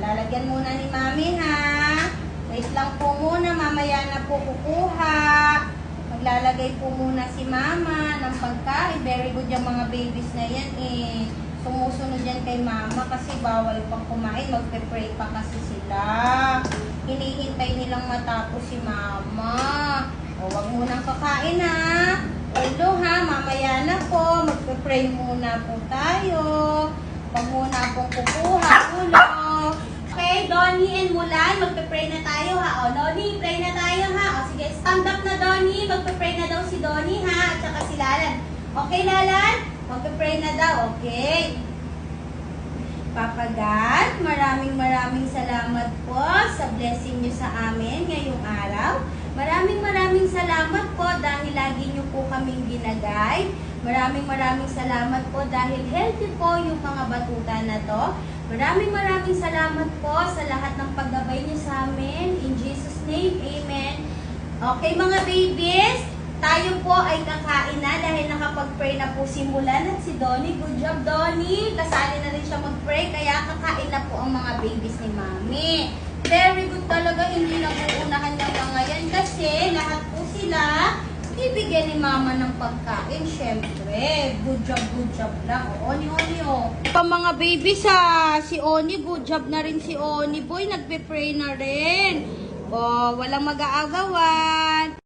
lalagyan muna ni Mami ha. Wait lang po muna, mamaya na po kukuha. Maglalagay po muna si Mama ng pagkain. Very good yung mga babies na yan eh. Sumusunod yan kay Mama kasi bawal pang kumain. Magpe-pray pa kasi sila. Hinihintay nilang matapos si Mama. O, wag munang kakain ha. Ulo ha, mamaya na po. Magpe-pray muna po tayo. Huwag muna pong kukuha. Donnie and Mulan, magpe-pray na tayo ha. O, Donnie, pray na tayo ha. O, sige, stand up na Donnie. Magpe-pray na daw si Donnie ha. At saka si Lalan. Okay, Lalan? Magpe-pray na daw. Okay. Papa God, maraming maraming salamat po sa blessing niyo sa amin ngayong araw. Maraming maraming salamat po dahil lagi niyo po kaming ginagay. Maraming maraming salamat po dahil healthy po yung mga batuta na to. Maraming maraming salamat po sa lahat ng paggabay niyo sa amin. In Jesus' name, Amen. Okay mga babies, tayo po ay kakain na dahil nakapag-pray na po si Mulan at si Donnie. Good job, Donnie. Kasali na rin siya mag-pray kaya kakain na po ang mga babies ni Mami. Very good talaga, hindi na uunahan ng mga yan kasi lahat po sila bibigyan ni Mama ng pagkain, syempre. Good job, good job lang. O, Oni, Oni, o. Pa mga babies ha, si Oni, good job na rin si Oni. Boy, nagpe-pray na rin. O, walang mag-aagawan.